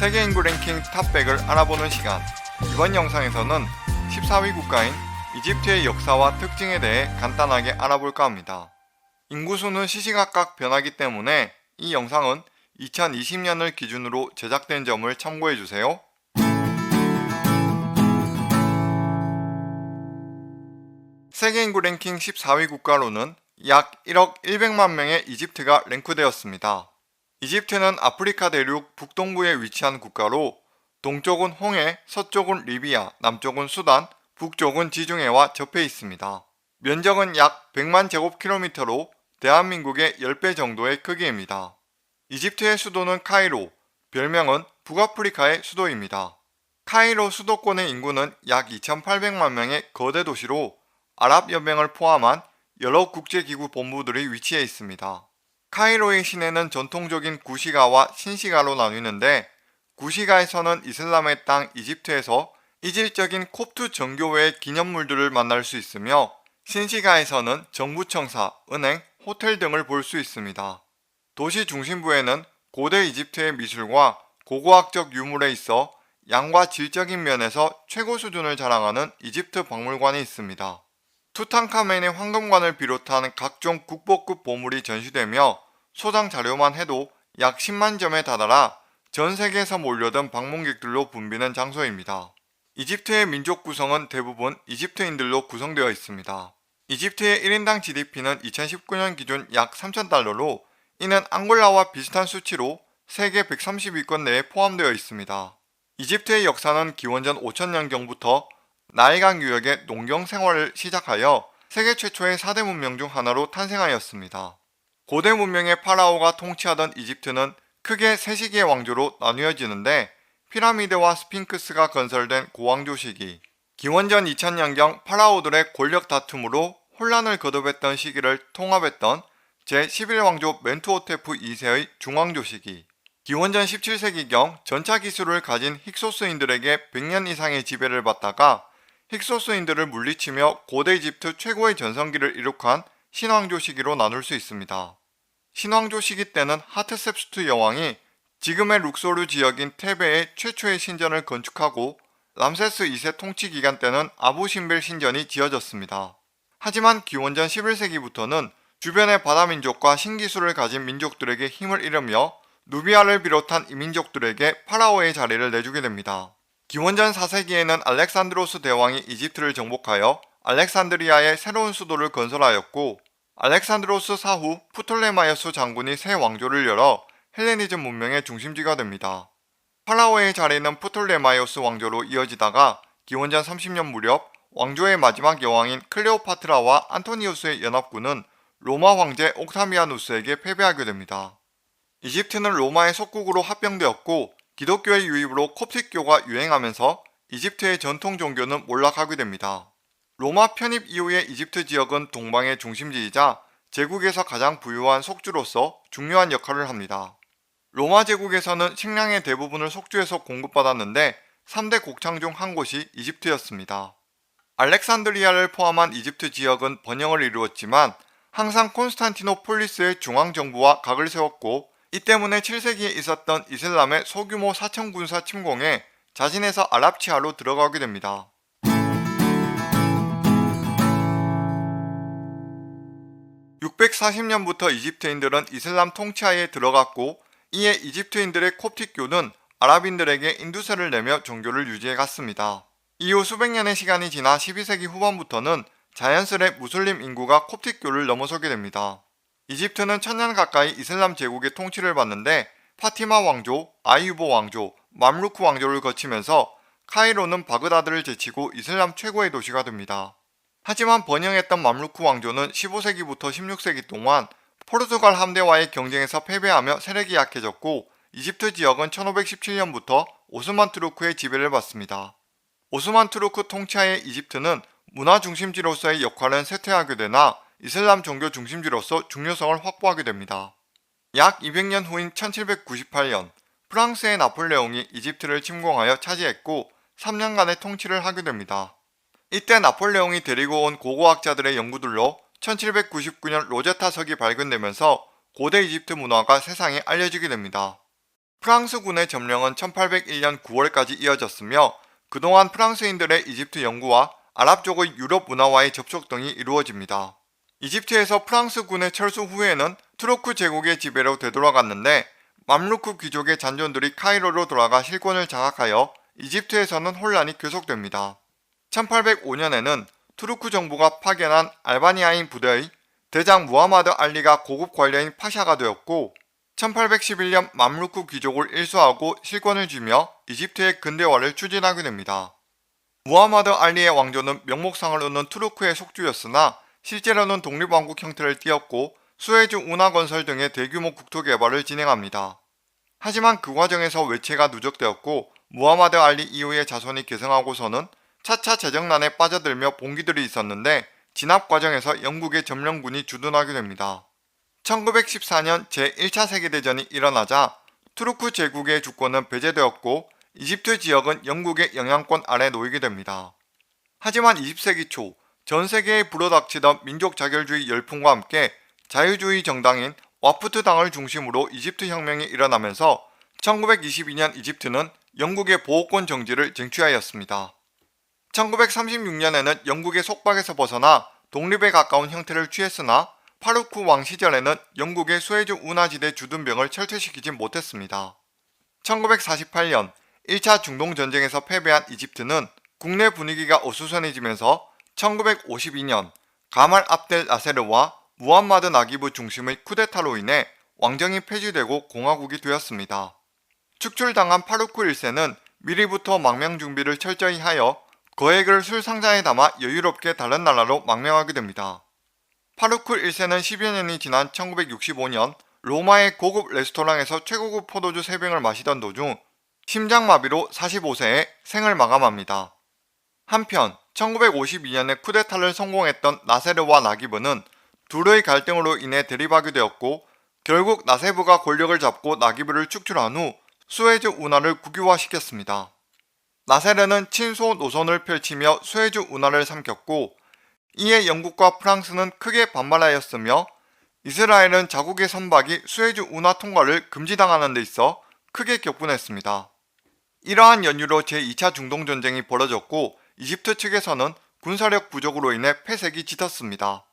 세계 인구 랭킹 탑100을 알아보는 시간. 이번 영상에서는 14위 국가인 이집트의 역사와 특징에 대해 간단하게 알아볼까 합니다. 인구수는 시시각각 변하기 때문에 이 영상은 2020년을 기준으로 제작된 점을 참고해 주세요. 세계 인구 랭킹 14위 국가로는 약 1억 100만 명의 이집트가 랭크되었습니다. 이집트는 아프리카 대륙 북동부에 위치한 국가로 동쪽은 홍해, 서쪽은 리비아, 남쪽은 수단, 북쪽은 지중해와 접해 있습니다. 면적은 약 100만 제곱킬로미터로 대한민국의 10배 정도의 크기입니다. 이집트의 수도는 카이로, 별명은 북아프리카의 수도입니다. 카이로 수도권의 인구는 약 2,800만 명의 거대 도시로 아랍연맹을 포함한 여러 국제기구 본부들이 위치해 있습니다. 카이로의 시내는 전통적인 구시가와 신시가로 나뉘는데 구시가에서는 이슬람의 땅 이집트에서 이질적인 콥트 정교회의 기념물들을 만날 수 있으며 신시가에서는 정부청사, 은행, 호텔 등을 볼 수 있습니다. 도시 중심부에는 고대 이집트의 미술과 고고학적 유물에 있어 양과 질적인 면에서 최고 수준을 자랑하는 이집트 박물관이 있습니다. 투탕카멘의 황금관을 비롯한 각종 국보급 보물이 전시되며 소장 자료만 해도 약 10만 점에 다다라 전 세계에서 몰려든 방문객들로 붐비는 장소입니다. 이집트의 민족 구성은 대부분 이집트인들로 구성되어 있습니다. 이집트의 1인당 GDP는 2019년 기준 약 3,000달러로 이는 앙골라와 비슷한 수치로 세계 130위권 내에 포함되어 있습니다. 이집트의 역사는 기원전 5000년경부터 나일강 유역의 농경 생활을 시작하여 세계 최초의 4대 문명 중 하나로 탄생하였습니다. 고대 문명의 파라오가 통치하던 이집트는 크게 세 시기의 왕조로 나뉘어지는데 피라미드와 스핑크스가 건설된 고왕조 시기, 기원전 2000년경 파라오들의 권력 다툼으로 혼란을 거듭했던 시기를 통합했던 제11왕조 멘투호테프 2세의 중왕조 시기, 기원전 17세기경 전차 기술을 가진 힉소스인들에게 100년 이상의 지배를 받다가 힉소스인들을 물리치며 고대 이집트 최고의 전성기를 이룩한 신왕조 시기로 나눌 수 있습니다. 신왕조 시기 때는 하트셉스투 여왕이 지금의 룩소르 지역인 테베의 최초의 신전을 건축하고 람세스 2세 통치 기간 때는 아부신벨 신전이 지어졌습니다. 하지만 기원전 11세기부터는 주변의 바다 민족과 신기술을 가진 민족들에게 힘을 잃으며 누비아를 비롯한 이민족들에게 파라오의 자리를 내주게 됩니다. 기원전 4세기에는 알렉산드로스 대왕이 이집트를 정복하여 알렉산드리아의 새로운 수도를 건설하였고 알렉산드로스 사후 프톨레마이어스 장군이 새 왕조를 열어 헬레니즘 문명의 중심지가 됩니다. 파라오의 자리는 프톨레마이오스 왕조로 이어지다가 기원전 30년 무렵 왕조의 마지막 여왕인 클레오파트라와 안토니우스의 연합군은 로마 황제 옥타미아누스에게 패배하게 됩니다. 이집트는 로마의 속국으로 합병되었고 기독교의 유입으로 콥틱교가 유행하면서 이집트의 전통 종교는 몰락하게 됩니다. 로마 편입 이후의 이집트 지역은 동방의 중심지이자 제국에서 가장 부유한 속주로서 중요한 역할을 합니다. 로마 제국에서는 식량의 대부분을 속주에서 공급받았는데 3대 곡창 중 한 곳이 이집트였습니다. 알렉산드리아를 포함한 이집트 지역은 번영을 이루었지만 항상 콘스탄티노폴리스의 중앙정부와 각을 세웠고 이 때문에 7세기에 있었던 이슬람의 소규모 사천 군사 침공에 자진해서 아랍 치하로 들어가게 됩니다. (640년부터) 이집트인들은 이슬람 통치하에 들어갔고 이에 이집트인들의 콥틱교는 아랍인들에게 인두세를 내며 종교를 유지해 갔습니다. 이후 수백 년의 시간이 지나 12세기 후반부터는 자연스레 무슬림 인구가 콥틱교를 넘어서게 됩니다. 이집트는 천년 가까이 이슬람 제국의 통치를 받는데 파티마 왕조, 아이유보 왕조, 맘루크 왕조를 거치면서 카이로는 바그다드를 제치고 이슬람 최고의 도시가 됩니다. 하지만 번영했던 맘루크 왕조는 15세기부터 16세기 동안 포르투갈 함대와의 경쟁에서 패배하며 세력이 약해졌고 이집트 지역은 1517년부터 오스만 투르크의 지배를 받습니다. 오스만 투르크 통치하에 이집트는 문화 중심지로서의 역할은 쇠퇴하게 되나 이슬람 종교 중심지로서 중요성을 확보하게 됩니다. 약 200년 후인 1798년 프랑스의 나폴레옹이 이집트를 침공하여 차지했고 3년간의 통치를 하게 됩니다. 이때 나폴레옹이 데리고 온 고고학자들의 연구들로 1799년 로제타 석이 발견되면서 고대 이집트 문화가 세상에 알려지게 됩니다. 프랑스군의 점령은 1801년 9월까지 이어졌으며 그동안 프랑스인들의 이집트 연구와 아랍 쪽의 유럽 문화와의 접촉 등이 이루어집니다. 이집트에서 프랑스군의 철수 후에는 투르크 제국의 지배로 되돌아갔는데 맘루크 귀족의 잔존들이 카이로로 돌아가 실권을 장악하여 이집트에서는 혼란이 계속됩니다. 1805년에는 투르크 정부가 파견한 알바니아인 부대의 대장 무하마드 알리가 고급 관료인 파샤가 되었고 1811년 맘루크 귀족을 일수하고 실권을 쥐며 이집트의 근대화를 추진하게 됩니다. 무하마드 알리의 왕조는 명목상을 얻는 투르크의 속주였으나 실제로는 독립왕국 형태를 띠었고 수에즈 운하 건설 등의 대규모 국토 개발을 진행합니다. 하지만 그 과정에서 외채가 누적되었고 무하마드 알리 이후의 자손이 계승하고서는 차차 재정난에 빠져들며 봉기들이 있었는데 진압 과정에서 영국의 점령군이 주둔하게 됩니다. 1914년 제1차 세계대전이 일어나자 투르크 제국의 주권은 배제되었고 이집트 지역은 영국의 영향권 아래 놓이게 됩니다. 하지만 20세기 초 전 세계에 불어닥치던 민족 자결주의 열풍과 함께 자유주의 정당인 와프트 당을 중심으로 이집트 혁명이 일어나면서 1922년 이집트는 영국의 보호권 정지를 쟁취하였습니다. 1936년에는 영국의 속박에서 벗어나 독립에 가까운 형태를 취했으나 파루크 왕 시절에는 영국의 수에즈 운하지대 주둔병을 철퇴시키지 못했습니다. 1948년 1차 중동전쟁에서 패배한 이집트는 국내 분위기가 어수선해지면서 1952년 가말 압델 나세르와 무함마드 나기브 중심의 쿠데타로 인해 왕정이 폐지되고 공화국이 되었습니다. 축출당한 파루크 1세는 미리부터 망명 준비를 철저히 하여 거액을 술 상자에 담아 여유롭게 다른 나라로 망명하게 됩니다. 파루크 1세는 10여 년이 지난 1965년 로마의 고급 레스토랑에서 최고급 포도주 3병을 마시던 도중 심장마비로 45세에 생을 마감합니다. 한편 1952년에 쿠데타를 성공했던 나세르와 나기브는 둘의 갈등으로 인해 대립하게 되었고 결국 나세브가 권력을 잡고 나기브를 축출한 후 수에즈 운하를 국유화시켰습니다. 나세르는 친소 노선을 펼치며 수에즈 운하를 삼켰고 이에 영국과 프랑스는 크게 반발하였으며 이스라엘은 자국의 선박이 수에즈 운하 통과를 금지당하는 데 있어 크게 격분했습니다. 이러한 연유로 제2차 중동전쟁이 벌어졌고 이집트 측에서는 군사력 부족으로 인해 폐색이 짙었습니다.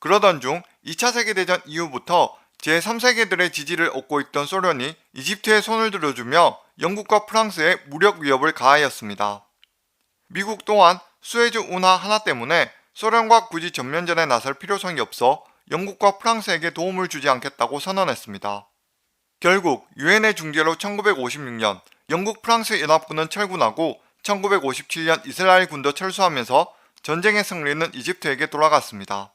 그러던 중 2차 세계대전 이후부터 제3세계들의 지지를 얻고 있던 소련이 이집트에 손을 들어주며 영국과 프랑스에 무력 위협을 가하였습니다. 미국 또한 수에즈 운하 하나 때문에 소련과 굳이 전면전에 나설 필요성이 없어 영국과 프랑스에게 도움을 주지 않겠다고 선언했습니다. 결국 유엔의 중재로 1956년 영국 프랑스 연합군은 철군하고 1957년 이스라엘 군도 철수하면서 전쟁의 승리는 이집트에게 돌아갔습니다.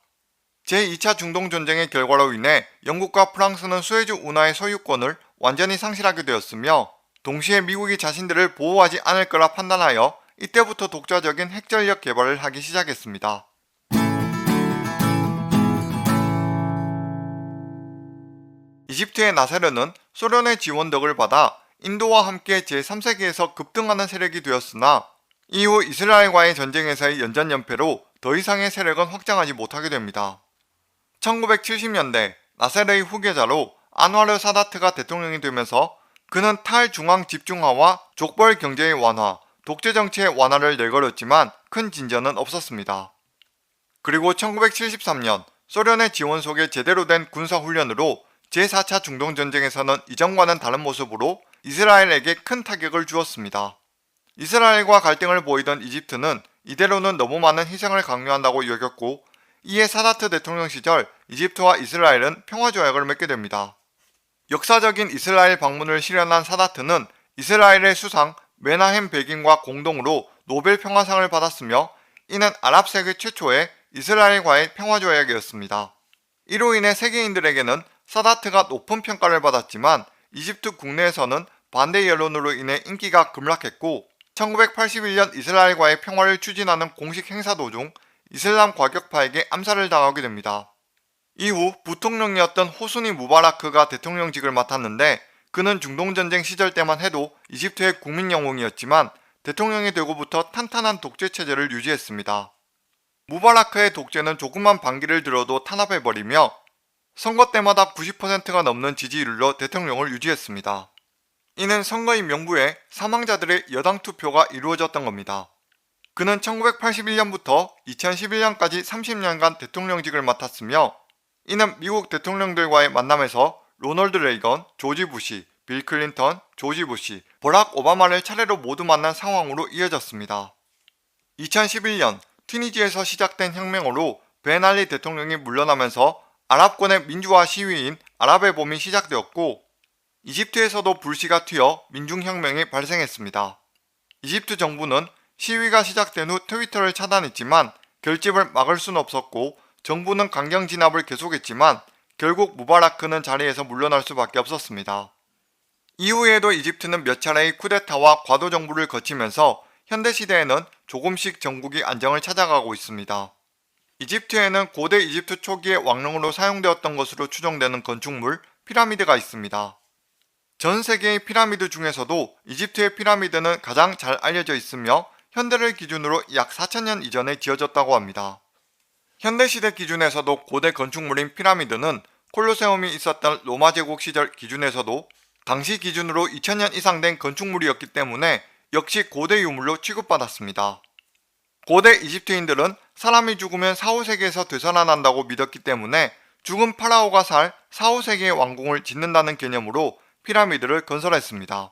제2차 중동전쟁의 결과로 인해 영국과 프랑스는 수에즈 운하의 소유권을 완전히 상실하게 되었으며 동시에 미국이 자신들을 보호하지 않을 거라 판단하여 이때부터 독자적인 핵전력 개발을 하기 시작했습니다. 이집트의 나세르는 소련의 지원 덕을 받아 인도와 함께 제3세기에서 급등하는 세력이 되었으나 이후 이스라엘과의 전쟁에서의 연전연패로 더 이상의 세력은 확장하지 못하게 됩니다. 1970년대 나세르의 후계자로 안와르 사다트가 대통령이 되면서 그는 탈중앙 집중화와 족벌 경제의 완화, 독재 정치의 완화를 내걸었지만 큰 진전은 없었습니다. 그리고 1973년 소련의 지원 속에 제대로 된 군사훈련으로 제4차 중동전쟁에서는 이전과는 다른 모습으로 이스라엘에게 큰 타격을 주었습니다. 이스라엘과 갈등을 보이던 이집트는 이대로는 너무 많은 희생을 강요한다고 여겼고 이에 사다트 대통령 시절 이집트와 이스라엘은 평화 조약을 맺게 됩니다. 역사적인 이스라엘 방문을 실현한 사다트는 이스라엘의 수상 메나헴 백인과 공동으로 노벨 평화상을 받았으며 이는 아랍 세계 최초의 이스라엘과의 평화 조약이었습니다. 이로 인해 세계인들에게는 사다트가 높은 평가를 받았지만 이집트 국내에서는 반대 여론으로 인해 인기가 급락했고 1981년 이스라엘과의 평화를 추진하는 공식 행사 도중 이슬람 과격파에게 암살을 당하게 됩니다. 이후 부통령이었던 호수니 무바라크가 대통령직을 맡았는데 그는 중동전쟁 시절 때만 해도 이집트의 국민 영웅이었지만 대통령이 되고부터 탄탄한 독재 체제를 유지했습니다. 무바라크의 독재는 조금만 반기를 들어도 탄압해버리며 선거 때마다 90%가 넘는 지지율로 대통령을 유지했습니다. 이는 선거인 명부에 사망자들의 여당 투표가 이루어졌던 겁니다. 그는 1981년부터 2011년까지 30년간 대통령직을 맡았으며 이는 미국 대통령들과의 만남에서 로널드 레이건, 조지 부시, 빌 클린턴, 조지 부시, 버락 오바마를 차례로 모두 만난 상황으로 이어졌습니다. 2011년 튀니지에서 시작된 혁명으로 베날리 대통령이 물러나면서 아랍권의 민주화 시위인 아랍의 봄이 시작되었고 이집트에서도 불씨가 튀어 민중혁명이 발생했습니다. 이집트 정부는 시위가 시작된 후 트위터를 차단했지만 결집을 막을 수는 없었고 정부는 강경 진압을 계속했지만 결국 무바라크는 자리에서 물러날 수밖에 없었습니다. 이후에도 이집트는 몇 차례의 쿠데타와 과도 정부를 거치면서 현대 시대에는 조금씩 정국이 안정을 찾아가고 있습니다. 이집트에는 고대 이집트 초기의 왕릉으로 사용되었던 것으로 추정되는 건축물 피라미드가 있습니다. 전 세계의 피라미드 중에서도 이집트의 피라미드는 가장 잘 알려져 있으며 현대를 기준으로 약 4천년 이전에 지어졌다고 합니다. 현대시대 기준에서도 고대 건축물인 피라미드는 콜로세움이 있었던 로마 제국 시절 기준에서도 당시 기준으로 2000년 이상 된 건축물이었기 때문에 역시 고대 유물로 취급받았습니다. 고대 이집트인들은 사람이 죽으면 4, 5세기에서 되살아난다고 믿었기 때문에 죽은 파라오가 살 4, 5세기의 왕궁을 짓는다는 개념으로 피라미드를 건설했습니다.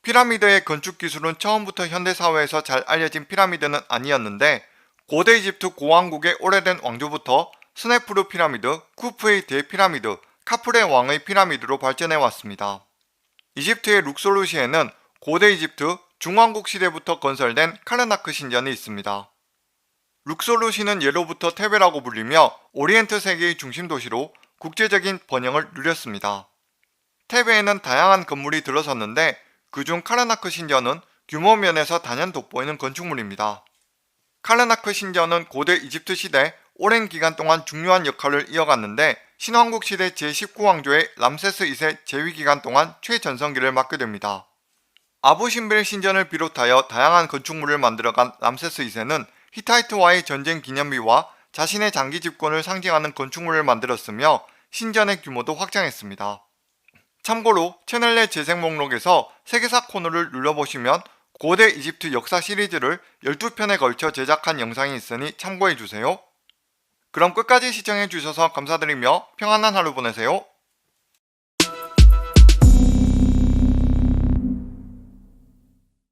피라미드의 건축 기술은 처음부터 현대사회에서 잘 알려진 피라미드는 아니었는데 고대 이집트 고왕국의 오래된 왕조부터 스네프루 피라미드, 쿠프의 대피라미드, 카프레 왕의 피라미드로 발전해 왔습니다. 이집트의 룩솔루시에는 고대 이집트 중왕국 시대부터 건설된 카르나크 신전이 있습니다. 룩솔루시는 예로부터 테베라고 불리며 오리엔트 세계의 중심 도시로 국제적인 번영을 누렸습니다. 테베에는 다양한 건물이 들어섰는데 그중 카르나크 신전은 규모 면에서 단연 돋보이는 건축물입니다. 카르나크 신전은 고대 이집트 시대 오랜 기간 동안 중요한 역할을 이어갔는데 신왕국 시대 제19왕조의 람세스 2세 재위 기간 동안 최전성기를 맡게 됩니다. 아부신벨 신전을 비롯하여 다양한 건축물을 만들어간 람세스 2세는 히타이트와의 전쟁 기념비와 자신의 장기 집권을 상징하는 건축물을 만들었으며 신전의 규모도 확장했습니다. 참고로 채널 내 재생 목록에서 세계사 코너를 눌러보시면 고대 이집트 역사 시리즈를 12편에 걸쳐 제작한 영상이 있으니 참고해주세요. 그럼 끝까지 시청해주셔서 감사드리며 평안한 하루 보내세요.